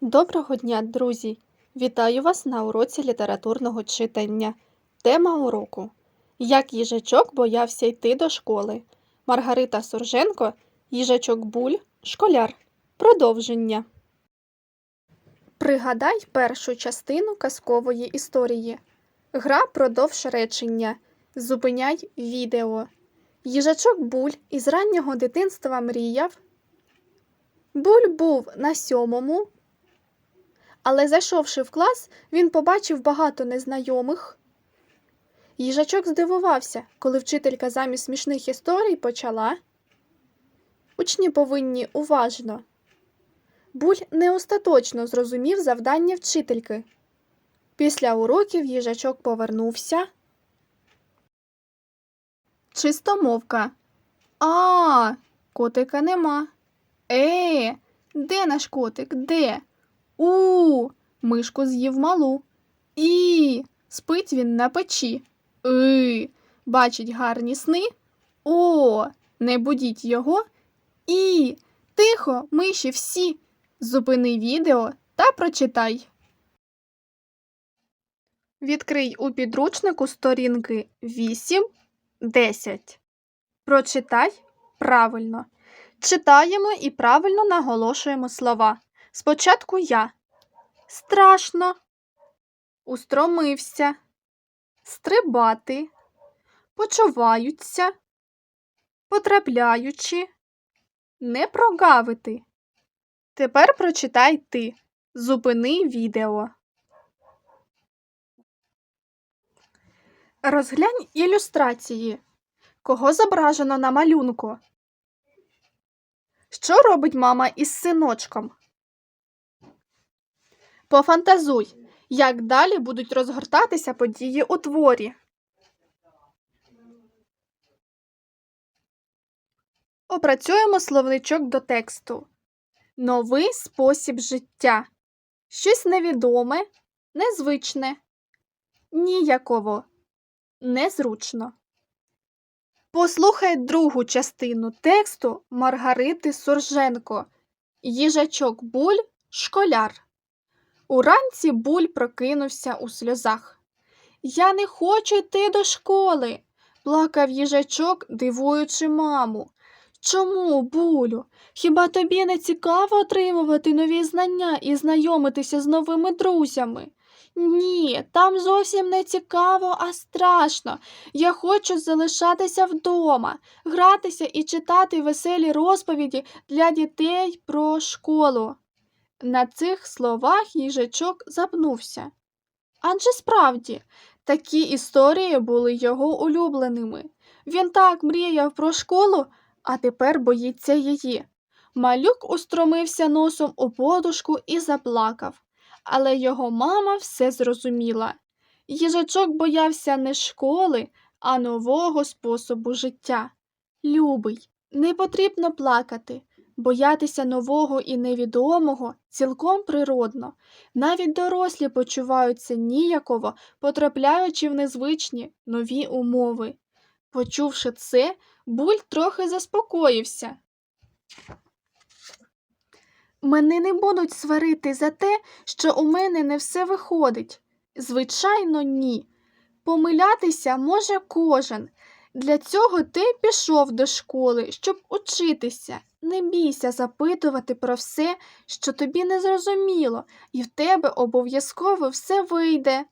Доброго дня, друзі! Вітаю вас на уроці літературного читання. Тема уроку Як їжачок боявся йти до школи. Маргарита Сурженко, їжачок Буль, школяр. Продовження. Пригадай першу частину казкової історії. Гра продовж речення. Зупиняй відео. Їжачок Буль із раннього дитинства мріяв. Буль був на сьомому, але зайшовши в клас, він побачив багато незнайомих. Їжачок здивувався, коли вчителька замість смішних історій почала. Учні повинні уважно. Буль не остаточно зрозумів завдання вчительки. Після уроків їжачок повернувся. Чистомовка. А, котика нема. Е, де наш котик? Де? У, мишку з'їв малу. І, спить він на печі. И, бачить гарні сни. О, не будіть його. І, тихо, миші всі. Зупини відео та прочитай. Відкрий у підручнику сторінки 8, 10. Прочитай правильно. Читаємо і правильно наголошуємо слова. Спочатку я. Страшно. Устромився. Стрибати. Почуваються. Потрапляючи. Не прогавити. Тепер прочитай ти. Зупини відео. Розглянь ілюстрації. Кого зображено на малюнку? Що робить мама із синочком? Пофантазуй, як далі будуть розгортатися події у творі. Опрацюємо словничок до тексту. Новий спосіб життя. Щось невідоме, незвичне, ніяково, незручно. Послухай другу частину тексту Маргарити Сурженко. Їжачок Буль школяр. Уранці Буль прокинувся у сльозах. Я не хочу йти до школи, плакав їжачок, дивуючи маму. Чому, Булю? Хіба тобі не цікаво отримувати нові знання і знайомитися з новими друзями? Ні, там зовсім не цікаво, а страшно. Я хочу залишатися вдома, гратися і читати веселі розповіді для дітей про школу. На цих словах їжачок запнувся. Адже справді, такі історії були його улюбленими. Він так мріяв про школу, а тепер боїться її. Малюк устромився носом у подушку і заплакав, але його мама все зрозуміла. Їжачок боявся не школи, а нового способу життя. Любий, не потрібно плакати. Боятися нового і невідомого цілком природно. Навіть дорослі почуваються ніяково, потрапляючи в незвичні нові умови. Почувши це, буль трохи заспокоївся. Мене не будуть сварити за те, що у мене не все виходить. Звичайно, ні. Помилятися може кожен. Для цього ти пішов до школи, щоб учитися. Не бійся запитувати про все, що тобі не зрозуміло, і в тебе обов'язково все вийде.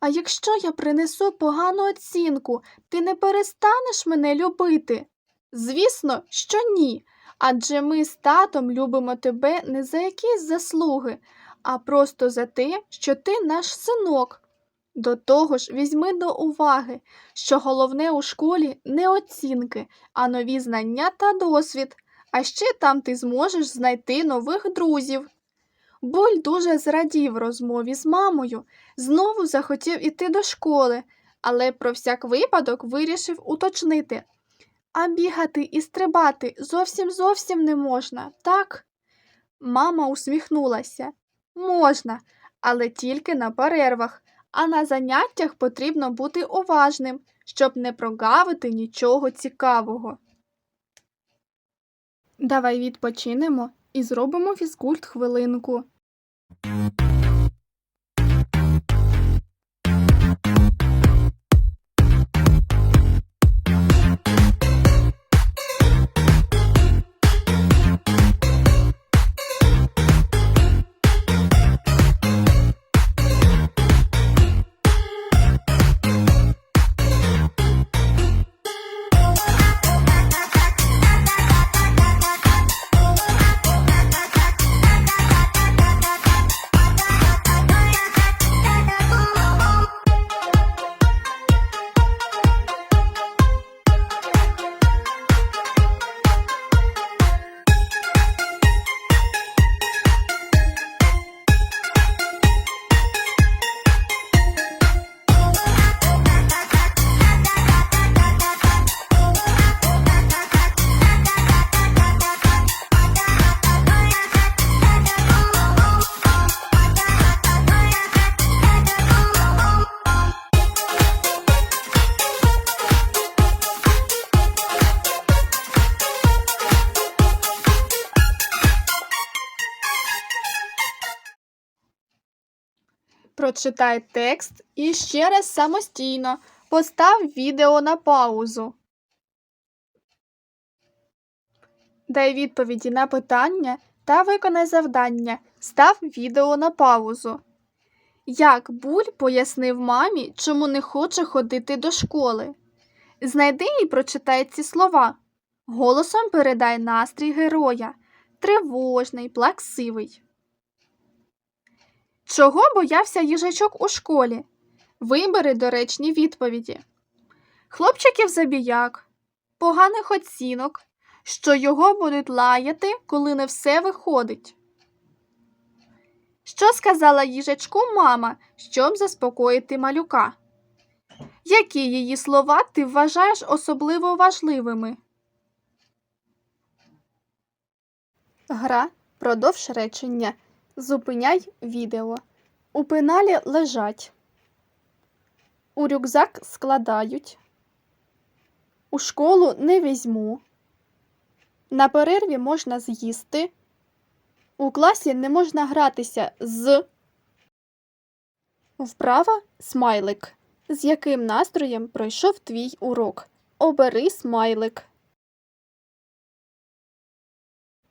А якщо я принесу погану оцінку, ти не перестанеш мене любити? Звісно, що ні. Адже ми з татом любимо тебе не за якісь заслуги, а просто за те, що ти наш синок. До того ж, візьми до уваги, що головне у школі не оцінки, а нові знання та досвід. А ще там ти зможеш знайти нових друзів. Буль дуже зрадів розмові з мамою, знову захотів іти до школи, але про всяк випадок вирішив уточнити. А бігати і стрибати зовсім зовсім не можна, так? Мама усміхнулася. Можна, але тільки на перервах, а на заняттях потрібно бути уважним, щоб не прогавити нічого цікавого. Давай відпочинемо і зробимо фізкульт хвилинку. Прочитай текст і ще раз самостійно постав відео на паузу. Дай відповіді на питання та виконай завдання. Став відео на паузу. Як Буль пояснив мамі, чому не хоче ходити до школи? Знайди і прочитай ці слова. Голосом передай настрій героя. Тривожний, плаксивий. Чого боявся їжачок у школі? Вибери доречні відповіді. Хлопчиків забіяк, поганих оцінок, що його будуть лаяти, коли не все виходить. Що сказала їжачку мама, щоб заспокоїти малюка? Які її слова ти вважаєш особливо важливими? Гра продовж речення. Зупиняй відео. У пеналі лежать. У рюкзак складають. У школу не візьму. На перерві можна з'їсти. У класі не можна гратися з. Вправа смайлик. З яким настроєм пройшов твій урок? Обери смайлик.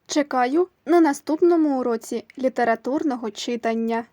Чекаю на наступному уроці літературного читання.